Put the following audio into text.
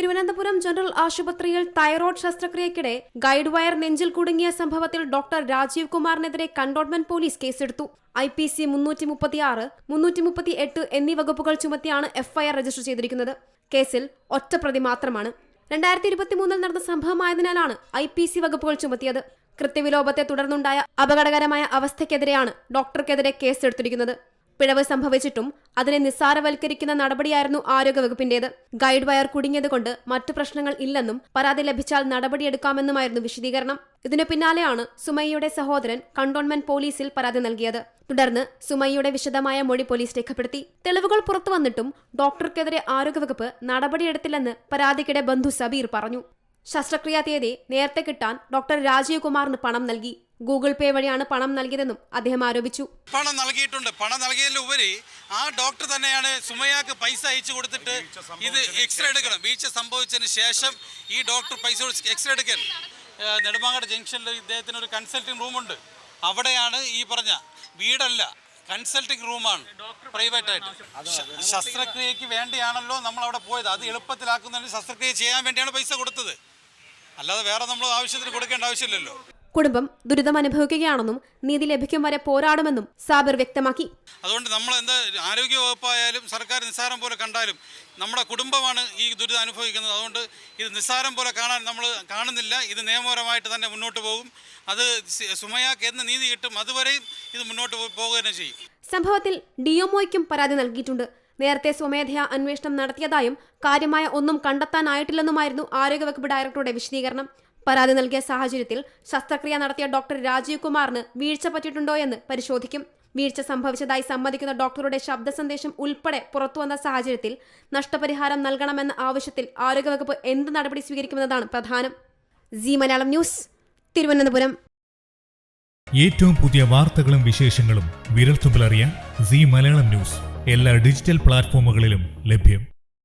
Thiruvananthapuram general ആശുപത്രിയിൽ thyroid ശസ്ത്രക്രിയയ്ക്കിടെ guide wire നെഞ്ചിൽ കുടുങ്ങിയ സംഭവത്തിൽ ഡോക്ടർ രാജീവ് കുമാറിനെതിരെ കണ്ടോൺമെന്റ് പോലീസ് കേസെടുത്തു. ഐ പി സി മുന്നൂറ്റി മുപ്പത്തിയാറ് മുന്നൂറ്റി മുപ്പത്തി എട്ട് എന്നീ വകുപ്പുകൾ ചുമത്തിയാണ് എഫ്ഐആർ രജിസ്റ്റർ ചെയ്തിരിക്കുന്നത്. കേസിൽ ഒറ്റ പ്രതി മാത്രമാണ്. രണ്ടായിരത്തി ഇരുപത്തിമൂന്നിൽ നടന്ന സംഭവമായതിനാലാണ് ഐ പി സി വകുപ്പുകൾ ചുമത്തിയത്. കൃത്യവിലോപത്തെ തുടർന്നുണ്ടായ അപകടകരമായ അവസ്ഥയ്ക്കെതിരെയാണ് ഡോക്ടർക്കെതിരെ കേസെടുത്തിരിക്കുന്നത്. പിഴവ് സംഭവിച്ചിട്ടും അതിനെ നിസ്സാരവൽക്കരിക്കുന്ന നടപടിയായിരുന്നു ആരോഗ്യവകുപ്പിന്റേത്. ഗൈഡ് വയർ കുടുങ്ങിയതുകൊണ്ട് മറ്റു പ്രശ്നങ്ങൾ ഇല്ലെന്നും പരാതി ലഭിച്ചാൽ നടപടിയെടുക്കാമെന്നുമായിരുന്നു വിശദീകരണം. ഇതിനു പിന്നാലെയാണ് സുമയ്യയുടെ സഹോദരൻ കണ്ടോൺമെന്റ് പോലീസിൽ പരാതി നൽകിയത്. തുടർന്ന് സുമയ്യയുടെ വിശദമായ മൊഴി പോലീസ് രേഖപ്പെടുത്തി. തെളിവുകൾ പുറത്തു വന്നിട്ടും ഡോക്ടർക്കെതിരെ ആരോഗ്യവകുപ്പ് നടപടിയെടുത്തില്ലെന്ന് പരാതിക്കിടെ ബന്ധു സബീർ പറഞ്ഞു. ശസ്ത്രക്രിയാ തീയതി നേരത്തെ കിട്ടാൻ ഡോക്ടർ രാജീവ് കുമാറിന് പണം നൽകി. ഗൂഗിൾ പേ വഴിയാണ് പണം നൽകിയതെന്നും അദ്ദേഹം ആരോപിച്ചു. പണം നൽകിയിട്ടുണ്ട്. പണം നൽകിയതിലുപരി ആ ഡോക്ടർ തന്നെയാണ് സുമയാക്ക് പൈസ അയച്ചു കൊടുത്തിട്ട് ഇത് എക്സ്റേ എടുക്കണം. വീഴ്ച സംഭവിച്ചതിന് ശേഷം ഈ ഡോക്ടർ പൈസ എക്സ്റേ എടുക്കൽ നെടുമാങ്ങാട് ജംഗ്ഷനിൽ ഇദ്ദേഹത്തിന് ഒരു കൺസൾട്ടിംഗ് റൂമുണ്ട് അവിടെയാണ് ഈ പറഞ്ഞ വീടല്ല കൺസൾട്ടിംഗ് റൂമാണ് പ്രൈവറ്റ് ആയിട്ട് ശസ്ത്രക്രിയക്ക് വേണ്ടിയാണല്ലോ നമ്മൾ അവിടെ പോയത്. അത് എളുപ്പത്തിലാക്കുന്നതിന് ശസ്ത്രക്രിയ ചെയ്യാൻ വേണ്ടിയാണ് പൈസ കൊടുത്തത്. അല്ലാതെ വേറെ നമ്മൾ ആവശ്യത്തിന് കൊടുക്കേണ്ട ആവശ്യമില്ലല്ലോ. കുടുംബം ദുരിതം അനുഭവിക്കുകയാണെന്നും നീതി ലഭിക്കും വരെ പോരാടുമെന്നും സാബിർ വ്യക്തമാക്കി. അതുകൊണ്ട് നമ്മൾ എന്താ ആരോഗ്യ വകുപ്പായാലും സർക്കാർ നിസ്സാരം പോലെ കണ്ടാലും നമ്മുടെ കുടുംബമാണ് ഈ ദുരിതം അനുഭവിക്കുന്നത്. അതുകൊണ്ട് ഇത് നിസ്സാരം പോലെ കാണാൻ നമ്മൾ കാണുന്നില്ല. ഇത് നിയമപരമായിട്ട് തന്നെ മുന്നോട്ട് പോകും. അത് സുമയാക്ക് എന്ന് നീതി കിട്ടും. അതുവരെയും ഇത് മുന്നോട്ട് പോകുക തന്നെ ചെയ്യും. സംഭവത്തിൽ ഡിഎംഒയ്ക്കും പരാതി നൽകിയിട്ടുണ്ട്. നേരത്തെ സ്വമേധയാ അന്വേഷണം നടത്തിയതായും കാര്യമായ ഒന്നും കണ്ടെത്താനായിട്ടില്ലെന്നുമായിരുന്നു ആരോഗ്യവകുപ്പ് ഡയറക്ടറുടെ വിശദീകരണം. പരാതി നൽകിയ സാഹചര്യത്തിൽ ശസ്ത്രക്രിയ നടത്തിയ ഡോക്ടർ രാജീവ് കുമാറിന് വീഴ്ച പറ്റിയിട്ടുണ്ടോ എന്ന് പരിശോധിക്കും. വീഴ്ച സംഭവിച്ചതായി സമ്മതിക്കുന്ന ഡോക്ടറുടെ ശബ്ദ സന്ദേശം ഉൾപ്പെടെ പുറത്തുവന്ന സാഹചര്യത്തിൽ നഷ്ടപരിഹാരം നൽകണമെന്ന ആവശ്യത്തിൽ ആരോഗ്യവകുപ്പ് എന്ത് നടപടി സ്വീകരിക്കുമെന്നതാണ് പ്രധാനം. Zee Malayalam news Thiruvananthapuram. ഏറ്റവും പുതിയ വാർത്തകളും വിശേഷങ്ങളും വിരൽത്തുമ്പിലറിയാൻ സി മലയാളം ന്യൂസ്. എല്ലാ ഡിജിറ്റൽ പ്ലാറ്റ്ഫോമുകളിലും ലഭ്യം.